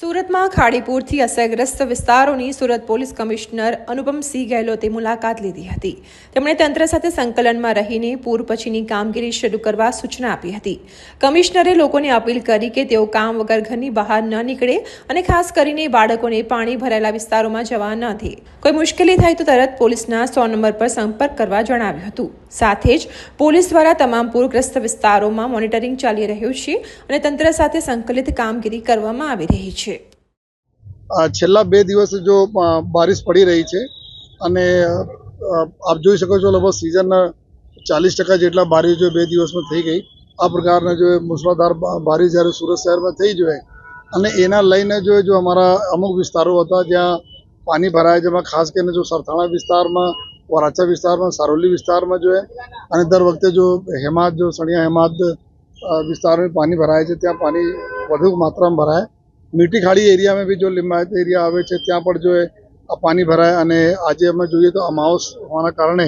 સુરતમાં ખાડીપુરથી અસરગ્રસ્ત વિસ્તારોની સુરત પોલીસ કમિશનર અનુપમસિંહ ગેહલોતે મુલાકાત લીધી હતી. તેમણે તંત્ર સાથે સંકલનમાં રહીને પૂર પછીની કામગીરી શરૂ કરવા સૂચના આપી હતી. કમિશનરે લોકોને અપીલ કરી કે તેઓ કામ વગર ઘરની બહાર ન નીકળે અને ખાસ કરીને બાળકોને પાણી ભરાયેલા વિસ્તારોમાં જવા ન દે. કોઈ મુશ્કેલી થાય તો તરત પોલીસના સો નંબર પર સંપર્ક કરવા જણાવ્યું હતું. સાથે જ પોલીસ દ્વારા તમામ પૂરગ્રસ્ત વિસ્તારોમાં મોનિટરિંગ ચાલી રહ્યું છે અને તંત્ર સાથે સંકલિત કામગીરી કરવામાં આવી રહી છે. છેલ્લા બે દિવસ જો બારિશ પડી રહી છે અને આપ જોઈ શકો છો લગભગ સિઝનના ચાલીસ ટકા જેટલા બારીશ જો બે દિવસમાં થઈ ગઈ. આ પ્રકારના જો મુસળાધાર બારીશ જ્યારે સુરત શહેરમાં થઈ જોઈએ અને એના લઈને જો જો અમારા અમુક વિસ્તારો હતા જ્યાં પાણી ભરાય જેમાં ખાસ કરીને જો સરથાણા વિસ્તારમાં, વરાછા વિસ્તારમાં, સારોલી વિસ્તારમાં જો અને દર વખતે જો હેમાદ, જો સણિયા હેમાદ વિસ્તારમાં પાણી ભરાય છે, ત્યાં પાણી વધુ માત્રામાં ભરાય મીઠી ખાડી એરિયામાં બી જો લિંબાયત એરિયા આવે છે, ત્યાં પણ જો આ પાણી ભરાય અને આજે અમે જોઈએ તો અમાવસ હોવાના કારણે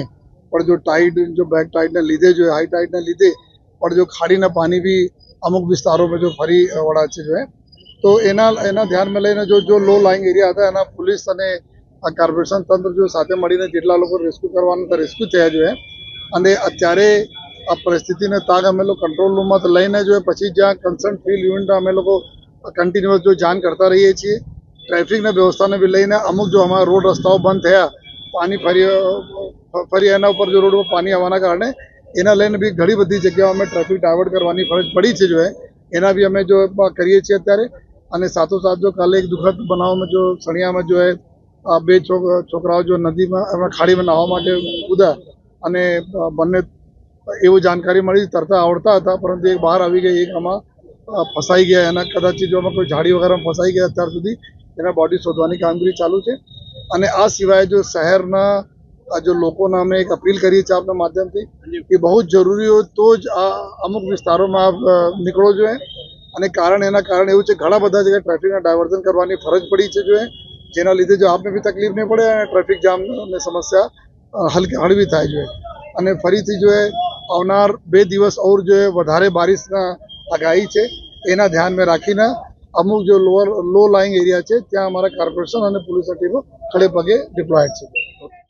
પણ જો ટાઈડ જો બેક ટાઈડને લીધે જો હાઈ ટાઈડને લીધે પણ જો ખાડીના પાણી બી અમુક વિસ્તારોમાં જો ફરી વળા છે જો તો એના એના ધ્યાનમાં લઈને જો જો લો લાઈંગ એરિયા હતા, એના પોલીસ અને કોર્પોરેશન તંત્ર જો સાથે મળીને જેટલા લોકો રેસ્ક્યુ કરવાના હતા રેસ્ક્યુ થયા જોઈએ અને અત્યારે આ પરિસ્થિતિને તાગ અમે લોકો કંટ્રોલ રૂમમાં લઈને જો પછી જ્યાં કન્સર્ન ફિલ્ડ યુનિટ અમે લોકો કન્ટિન્યુઅસ જો જાણ કરતા રહીએ છીએ ટ્રાફિકના વ્યવસ્થાને બી લઈને અમુક જો અમારા રોડ રસ્તાઓ બંધ થયા, પાણી ફરી ફરી એના ઉપર જો રોડ ઉપર પાણી આવવાના કારણે, એના લઈને બી ઘણી બધી જગ્યાઓ અમે ટ્રાફિક ડાયવર્ટ કરવાની ફરજ પડી છે જો એના બી અમે જો કરીએ છીએ અત્યારે. અને સાથોસાથ જો કાલે એક દુઃખદ બનાવમાં જો સણિયામાં જો આ બે છોક, છોકરાઓ જો નદીમાં ખાડીમાં નાહવા માટે ઉદા અને બંને એવું જાણકારી મળી, તરતા આવડતા હતા, પરંતુ એક બહાર આવી ગઈ એક આમાં ફસાઈ ગયા. એના કદાચ જો કોઈ ઝાડી વગેરેમાં ફસાઈ ગયા અત્યાર સુધી. એના બોડી શોધવાની કામગીરી ચાલુ છે. અને આ સિવાય જો શહેરના જો લોકોના અમે એક અપીલ કરીએ છીએ આપના માધ્યમથી, કે બહુ જ જરૂરી હોય તો જ આ અમુક વિસ્તારોમાં નીકળો જોઈએ. અને કારણ એના કારણે એવું છે, ઘણા બધા જગ્યાએ ટ્રાફિકના ડાયવર્ઝન કરવાની ફરજ પડી છે જોઈએ. જેના લીધે જો આપને બી તકલીફ નહીં પડે અને ટ્રાફિક જામની સમસ્યા હલકી હળવી થાય જોઈએ. અને ફરીથી જોઈએ, આવનાર બે દિવસ ઓર જોઈએ, વધારે બારિશના આગાહી છે, એના ધ્યાનમાં રાખીને અમુક જો લોઅર લો લાઇંગ એરિયા છે, ત્યાં અમારા કોર્પોરેશન અને પોલીસની ટીમો ખડે પગે ડિપ્લોયડ છે.